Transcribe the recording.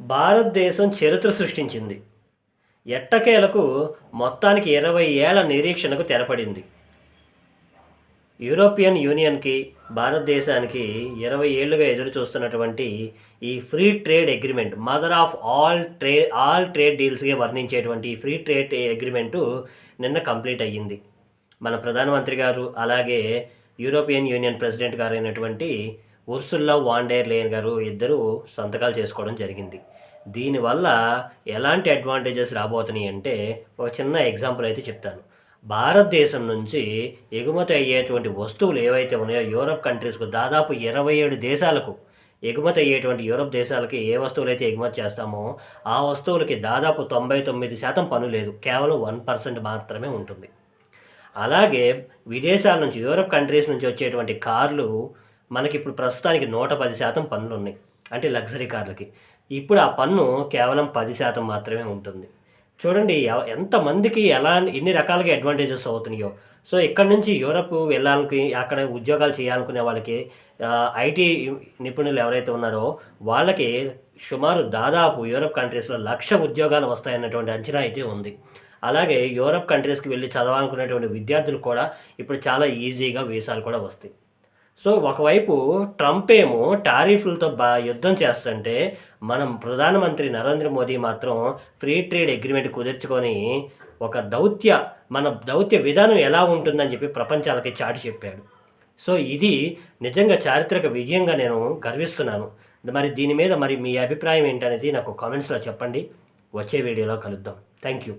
భారతదేశం చరిత్ర సృష్టించింది. ఎట్టకేలకు మొత్తానికి ఇరవై ఏళ్ళ నిరీక్షణకు తెరపడింది. యూరోపియన్ యూనియన్కి భారతదేశానికి ఇరవై ఏళ్ళుగా ఎదురు చూస్తున్నటువంటి ఈ free trade agreement mother of all trade all trade డీల్స్గా వర్ణించేటువంటి ఈ ఫ్రీ ట్రేడ్ అగ్రిమెంటు నిన్న కంప్లీట్ అయ్యింది. మన ప్రధానమంత్రి గారు అలాగే యూరోపియన్ యూనియన్ ప్రెసిడెంట్ గారు అయినటువంటి ఉర్సుల్లా వాండేర్ లేన్ గారు ఇద్దరు సంతకాలు చేసుకోవడం జరిగింది. దీనివల్ల ఎలాంటి అడ్వాంటేజెస్ రాబోతున్నాయి అంటే ఒక చిన్న ఎగ్జాంపుల్ అయితే చెప్తాను. భారతదేశం నుంచి ఎగుమతి అయ్యేటువంటి వస్తువులు ఏవైతే ఉన్నాయో యూరప్ కంట్రీస్కు దాదాపు ఇరవై ఏడు దేశాలకు ఎగుమతి అయ్యేటువంటి యూరప్ దేశాలకి ఏ వస్తువులు అయితే ఎగుమతి చేస్తామో ఆ వస్తువులకి దాదాపు తొంభై తొమ్మిది శాతం పన్ను లేదు. కేవలం వన్ పర్సెంట్ మాత్రమే ఉంటుంది. అలాగే విదేశాల నుంచి యూరప్ కంట్రీస్ నుంచి వచ్చేటువంటి కార్లు మనకి ఇప్పుడు ప్రస్తుతానికి నూట పది శాతం పన్నులు ఉన్నాయి అంటే లగ్జరీ కార్లకి. ఇప్పుడు ఆ పన్ను కేవలం పది శాతం మాత్రమే ఉంటుంది. చూడండి ఎంతమందికి ఎలా ఎన్ని రకాలుగా అడ్వాంటేజెస్ అవుతున్నాయో. సో ఇక్కడ నుంచి యూరప్ వెళ్ళాలని అక్కడ ఉద్యోగాలు చేయాలనుకునే వాళ్ళకి ఐటీ నిపుణులు ఎవరైతే ఉన్నారో వాళ్ళకి సుమారు దాదాపు యూరప్ కంట్రీస్లో లక్ష ఉద్యోగాలు వస్తాయన్నటువంటి అంచనా అయితే ఉంది. అలాగే యూరప్ కంట్రీస్కి వెళ్ళి చదవాలనుకునేటువంటి విద్యార్థులు కూడా ఇప్పుడు చాలా ఈజీగా వీసాలు కూడా వస్తాయి. సో ఒకవైపు ట్రంప్ ఏమో టారిఫ్లతో బా యుద్ధం చేస్తుంటే మనం ప్రధానమంత్రి నరేంద్ర మోదీ మాత్రం ఫ్రీ ట్రేడ్ అగ్రిమెంట్ కుదుర్చుకొని ఒక దౌత్య మన దౌత్య విధానం ఎలా ఉంటుందని చెప్పి ప్రపంచాలకి చాటి చెప్పాడు. సో ఇది నిజంగా చారిత్రక విజయంగా నేను గర్విస్తున్నాను. మరి దీని మీద మరి మీ అభిప్రాయం ఏంటనేది నాకు కామెంట్స్లో చెప్పండి. వచ్చే వీడియోలో కలుద్దాం. Thank you